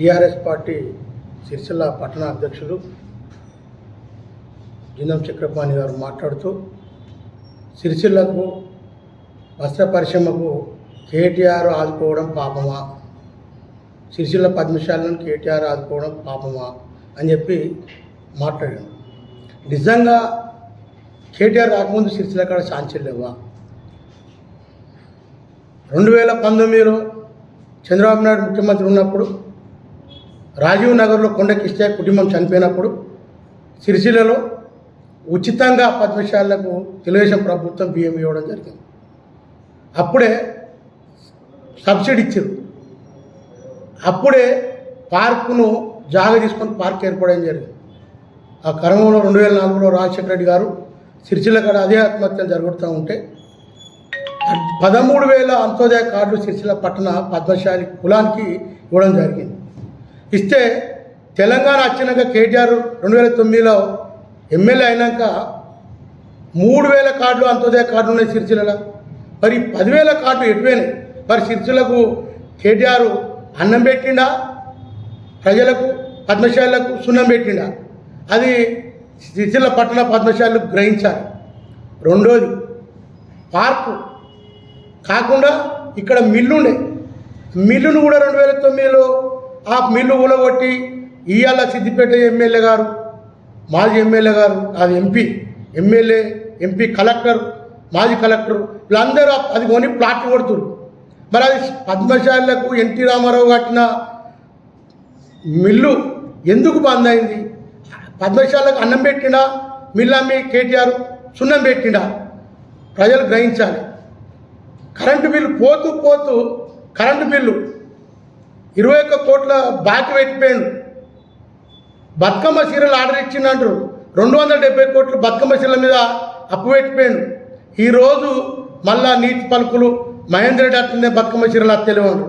TRS party Sircilla పట్టణ అధ్యక్షులు జిందం చక్రపాణి గారు మాట్లాడుతూ సిరిసిల్లకు వస్త్ర పరిశ్రమకు కేటీఆర్ ఆదుకోవడం పాపమా? సిరిసిల్ల పద్మశాలను కేటీఆర్ ఆదుకోవడం పాపమా? అని చెప్పి మాట్లాడాను నిజంగా కేటీఆర్ రాకముందు సిరిసిల్ల కాడ ఛాన్సులు లేవా? రెండు వేల పంతొమ్మిదిలో చంద్రబాబు నాయుడు ముఖ్యమంత్రి ఉన్నప్పుడు రాజీవ్ నగర్లో కొండకిస్తే కుటుంబం చనిపోయినప్పుడు సిరిసిల్లలో ఉచితంగా పద్మశాలకు తెలుగుదేశం ప్రభుత్వం బియ్యం ఇవ్వడం జరిగింది. అప్పుడే సబ్సిడీ ఇచ్చారు. అప్పుడే పార్కును జాగ తీసుకొని పార్క్ ఏర్పడడం జరిగింది. ఆ క్రమంలో రెండు వేల నాలుగులో రాజశేఖర రెడ్డి గారు సిరిసిల్ల కాడ అదే ఆత్మహత్యలు జరుగుతూ ఉంటే పదమూడు వేల అంత్యోదయ కార్డులు సిరిసిల్ల పట్టణ పద్మశాలి కులానికి ఇవ్వడం జరిగింది. ఇస్తే తెలంగాణ వచ్చినాక కేటీఆర్ రెండు వేల తొమ్మిదిలో ఎమ్మెల్యే అయినాక మూడు వేల కార్డులు అంత్యోదయ కార్డులు ఉన్నాయి సిరిసిల్లలో. మరి పదివేల కార్డులు ఎటువైనాయి? మరి సిరిసిల్లకు కేటీఆర్ అన్నం పెట్టిండా? ప్రజలకు పద్మశాలకు సున్నం పెట్టిండా? అది సిరిసిల్ల పట్టణ పద్మశాలకు గ్రహించాలి. రెండోది పార్కు. కాకుండా ఇక్కడ మిల్లు ఉండే మిల్లును కూడా రెండు వేల తొమ్మిదిలో ఆ మిల్లు ఊలగొట్టి ఇవాళ సిద్దిపేట ఎమ్మెల్యే గారు మాజీ ఎమ్మెల్యే గారు అది ఎంపీ ఎమ్మెల్యే ఎంపీ కలెక్టర్ మాజీ కలెక్టర్ వీళ్ళందరూ అది కొని ప్లాట్ కొడుతురు మరి అది పద్మశాలకు ఎన్టీ రామారావు కట్టిన మిల్లు ఎందుకు బంద్ అయింది? పద్మశాలకు అన్నం పెట్టిండా? మిల్లు అమ్మి కేటీఆర్ సున్నం పెట్టిండా? ప్రజలు గ్రహించాలి. కరెంటు బిల్లు పోతూ పోతూ కరెంటు బిల్లు ఇరవై ఒక్క కోట్ల బాకీ పెట్టిపోయాడు బతుకమ్మ చీరలు ఆర్డర్ ఇచ్చిందంటారు. రెండు వందల డెబ్బై కోట్లు బతుకమ్మ చీరల మీద అప్పు పెట్టిపోయాడు ఈరోజు మళ్ళా నీటి పలుకులు మహేంద్ర రెడ్డి బతుకమ్మ చీరలు అత్తలేవాడు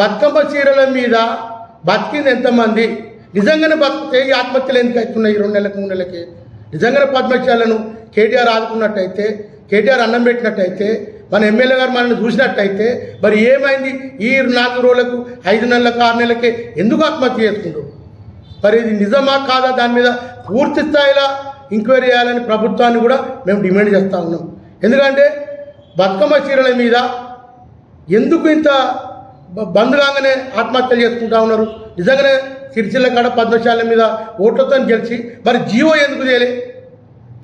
బతుకమ్మ చీరల మీద బతికింది ఎంతమంది? నిజంగానే బతికితే ఈ ఆత్మహత్యలు ఎందుకు అవుతున్నాయి ఈ రెండు నెలలకు మూడు నెలలకి? నిజంగానే పద్మశాలను కేటీఆర్ ఆదుకున్నట్టయితే కేటీఆర్ అన్నం పెట్టినట్టయితే మన ఎమ్మెల్యే గారు మనల్ని చూసినట్టయితే మరి ఏమైంది? ఈ నాలుగు రోజులకు ఐదు నెలలకు ఆరు నెలలకే ఎందుకు ఆత్మహత్య చేసుకుంటారు? మరి ఇది నిజమా కాదా? దాని మీద పూర్తి స్థాయిలో ఎంక్వైరీ చేయాలని ప్రభుత్వాన్ని కూడా మేము డిమాండ్ చేస్తూ ఉన్నాం. ఎందుకంటే బతుకమ్మ చీరల మీద ఎందుకు ఇంత బంద్ కాగానే ఆత్మహత్యలు చేసుకుంటా ఉన్నారు? నిజంగానే సిరిసిల్ల కాడ పద్మశాల మీద ఓట్లతో గెలిచి మరి జీవో ఎందుకు చేయలే?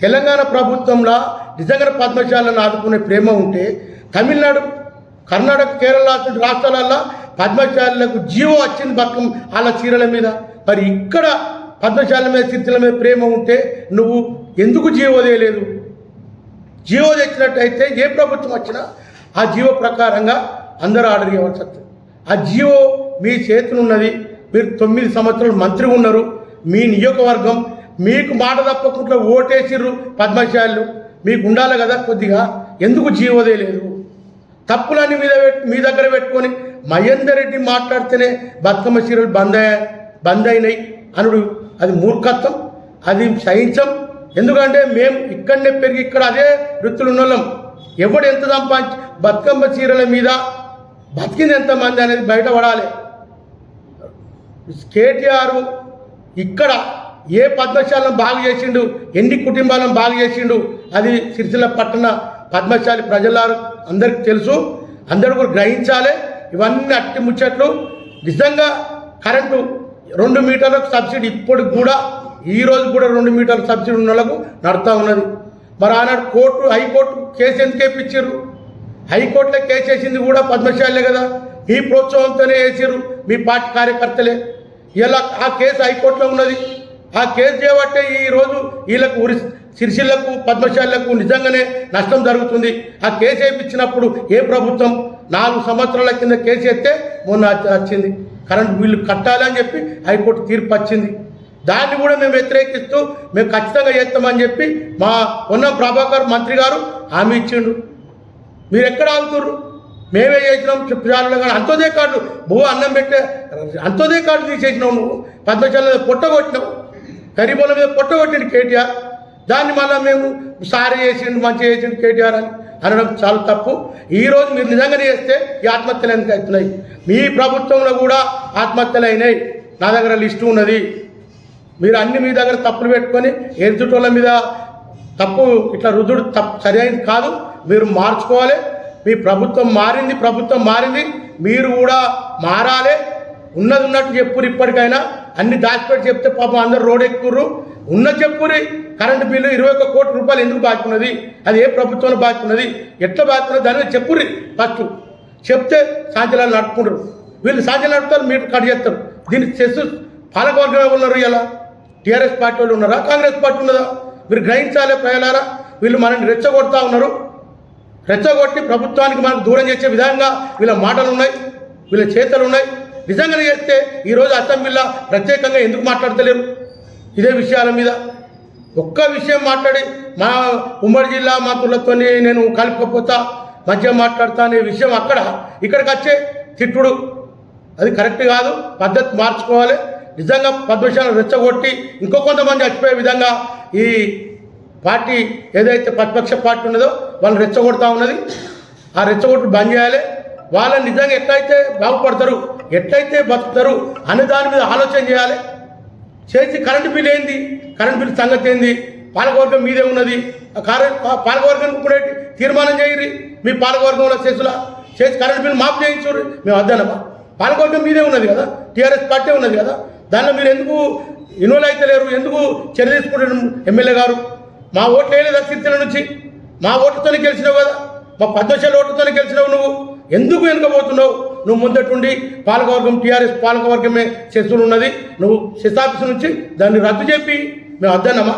తెలంగాణ ప్రభుత్వంలో నిజంగా పద్మశాలను ఆదుకునే ప్రేమ ఉంటే తమిళనాడు కర్ణాటక కేరళ రాష్ట్రాలల్లో పద్మశాలకు జీవో వచ్చింది బతుకం వాళ్ళ చీరల మీద. మరి ఇక్కడ పద్మశాల మీద చిరుతల మీద ప్రేమ ఉంటే నువ్వు ఎందుకు జీవో చేయలేదు? జీవో తెచ్చినట్టయితే ఏ ప్రభుత్వం వచ్చినా ఆ జీవో ప్రకారంగా అందరూ ఆర్డర్ ఇవ్వాల్సి వస్తుంది. ఆ జీవో మీ చేతులున్నది. మీరు తొమ్మిది సంవత్సరాలు మంత్రి ఉన్నారు. మీ నియోజకవర్గం మీకు మాట తప్పకుండా ఓటేసిర్రు పద్మశాలు. మీకు ఉండాలి కదా కొద్దిగా. ఎందుకు జీవో లేదు? తప్పులన్నీ మీద మీ దగ్గర పెట్టుకొని మహేందర్ రెడ్డి మాట్లాడితేనే బతుకమ్మ చీరలు బంద్ బంద్ అయినాయి అనుడు. అది మూర్ఖత్వం అది సహించం. ఎందుకంటే మేము ఇక్కడనే పెరిగి ఇక్కడ అదే వృత్తులు ఉన్నోళ్ళం ఎవడు ఎంత సంపాదించి బతుకమ్మ చీరల మీద బతికింది ఎంతమంది అనేది బయటపడాలి. కేటీఆర్ ఇక్కడ ఏ పద్మశాలను బాగు చేసిండు ఎన్ని కుటుంబాలను బాగు చేసిండు అది సిరిసిల్ల పట్టణ పద్మశాలి ప్రజలారు అందరికి తెలుసు. అందరూ కూడా గ్రహించాలి. ఇవన్నీ అట్టి ముచ్చట్లు. నిజంగా కరెంటు రెండు మీటర్లకు సబ్సిడీ ఇప్పటికి కూడా ఈ రోజు కూడా రెండు మీటర్ల సబ్సిడీ ఉన్న వాళ్ళకు నడుతూ ఉన్నది. మరి ఆనాడు కోర్టు హైకోర్టు కేసు ఎందుకు వేయించారు హైకోర్టులో కేసు వేసింది కూడా పద్మశాలే కదా. మీ ప్రోత్సాహంతోనే వేసారు మీ పార్టీ కార్యకర్తలే. ఇలా ఆ కేసు హైకోర్టులో ఉన్నది. ఆ కేసు చేయబట్టే ఈ రోజు వీళ్ళకు ఉరి సిరిసిల్లకు పద్మశాలకు నిజంగానే నష్టం జరుగుతుంది. ఆ కేసు వేయించినప్పుడు ఏ ప్రభుత్వం నాలుగు సంవత్సరాల కింద కేసు ఎత్తే మొన్న వచ్చింది. కరెంట్ బిల్లు కట్టాలని చెప్పి హైకోర్టు తీర్పు వచ్చింది. దాన్ని కూడా మేము వ్యతిరేకిస్తూ మేము ఖచ్చితంగా చేస్తామని చెప్పి మా ఉన్న ప్రభాకర్ మంత్రి గారు హామీ ఇచ్చిండు. మీరు ఎక్కడ ఆగుతుర్రు? మేమే చేసినాం చెప్పాలి కానీ అంతోదే కార్డు భూ అన్నం పెట్టే అంతోదే కార్డు తీసేసినావు నువ్వు. పద్మశాల మీద పొట్టగొట్టినావు గరీబుల మీద పొట్టగొట్టిండు కేటీఆర్. దాన్ని మళ్ళీ మేము సారీ చేసిండు మంచిగా చేసిండు కేటీఆర్ అని అనడం చాలా తప్పు. ఈరోజు మీరు నిజంగానే చేస్తే ఈ ఆత్మహత్యలు ఎందుకు అవుతున్నాయి? మీ ప్రభుత్వంలో కూడా ఆత్మహత్యలు అయినాయి. నా దగ్గర లిస్టు ఉన్నది. మీరు అన్ని మీ దగ్గర తప్పులు పెట్టుకొని ఎదుటోళ్ళ మీద తప్పు ఇట్లా రుదుడు తప్పు సరైనది కాదు. మీరు మార్చుకోవాలి. మీ ప్రభుత్వం మారింది ప్రభుత్వం మారింది. మీరు కూడా మారాలి. ఉన్నది ఉన్నట్టు చెప్పురు ఇప్పటికైనా అన్ని దాచిపెట్టి చెప్తే పాపం అందరు రోడ్ ఎక్కుర్రు ఉన్న చెప్పురి కరెంటు బిల్లు ఇరవై ఒక్క కోట్ల రూపాయలు ఎందుకు బాకున్నది అది ఏ ప్రభుత్వంలో బాకున్నది ఎట్లా బాకున్నది దాని మీద చెప్పురి ఫస్ట్. చెప్తే సాధ్యాలు నడుపుకుంటారు. వీళ్ళు సాధ్యం నడుపుతారు మీరు కట్ చేస్తారు. దీన్ని చెస్ పాలకవర్గమే ఉన్నారు ఇలా. టీఆర్ఎస్ పార్టీ వాళ్ళు ఉన్నారా? కాంగ్రెస్ పార్టీ ఉన్నదా? మీరు గ్రహించాలి ప్రజలారా? వీళ్ళు మనల్ని రెచ్చగొడతా ఉన్నారు. రెచ్చగొట్టి ప్రభుత్వానికి మనకు దూరం చేసే విధంగా వీళ్ళ మాటలు ఉన్నాయి వీళ్ళ చేతలు ఉన్నాయి నిజంగా చేస్తే ఈరోజు అసెంబ్లీలో ప్రత్యేకంగా ఎందుకు మాట్లాడతలేరు? ఇదే విషయాల మీద. ఒక్క విషయం మాట్లాడి మా ఉమ్మడి జిల్లా మంత్రులతో నేను కలుపుకపోతా మధ్య మాట్లాడతా అనే విషయం అక్కడ ఇక్కడికి వచ్చే తిట్టుడు. అది కరెక్ట్ కాదు పద్ధతి మార్చుకోవాలి. నిజంగా పద్మశాలను రెచ్చగొట్టి ఇంకో కొంతమంది చచ్చిపోయే విధంగా ఈ పార్టీ ఏదైతే ప్రతిపక్ష పార్టీ ఉన్నదో వాళ్ళు రెచ్చగొడతా ఉన్నది. ఆ రెచ్చగొట్టు బంద్ చేయాలి. వాళ్ళని నిజంగా ఎట్లయితే బాగుపడతారు ఎట్లయితే బతుకుతారు అనే దాని మీద ఆలోచన చేయాలి. చేసి కరెంటు బిల్ ఏంది? కరెంటు బిల్ సంగతి ఏంది? పాలకవర్గం మీదే ఉన్నది. పాలకవర్గం కూడా తీర్మానం చేయరు మీ పాలకవర్గంలో చేసులా చేసి కరెంటు బిల్ మాఫ్ చేయించుడు మేము వద్దనమా పాలకవర్గం మీదే ఉన్నది కదా? టీఆర్ఎస్ పార్టీ ఉన్నది కదా? దానిలో మీరు ఎందుకు ఇన్వాల్వ్ అయితే లేరు? ఎందుకు చర్య తీసుకుంటారు ఎమ్మెల్యే గారు? మా ఓట్లు వేయలేదు అస్థితుల నుంచి? మా ఓటుతోనే గెలిచినావు కదా? మా పద్మశాల ఓటుతోనే గెలిచినావు నువ్వు. ఎందుకు వెనుకపోతున్నావు నువ్వు ముందటుండి పాలకవర్గం టీఆర్ఎస్ పాలకవర్గమే చేస్తున్నది నువ్వు శిశాఫీసు నుంచి దాన్ని రద్దు చెప్పి మేము వద్దన్నమా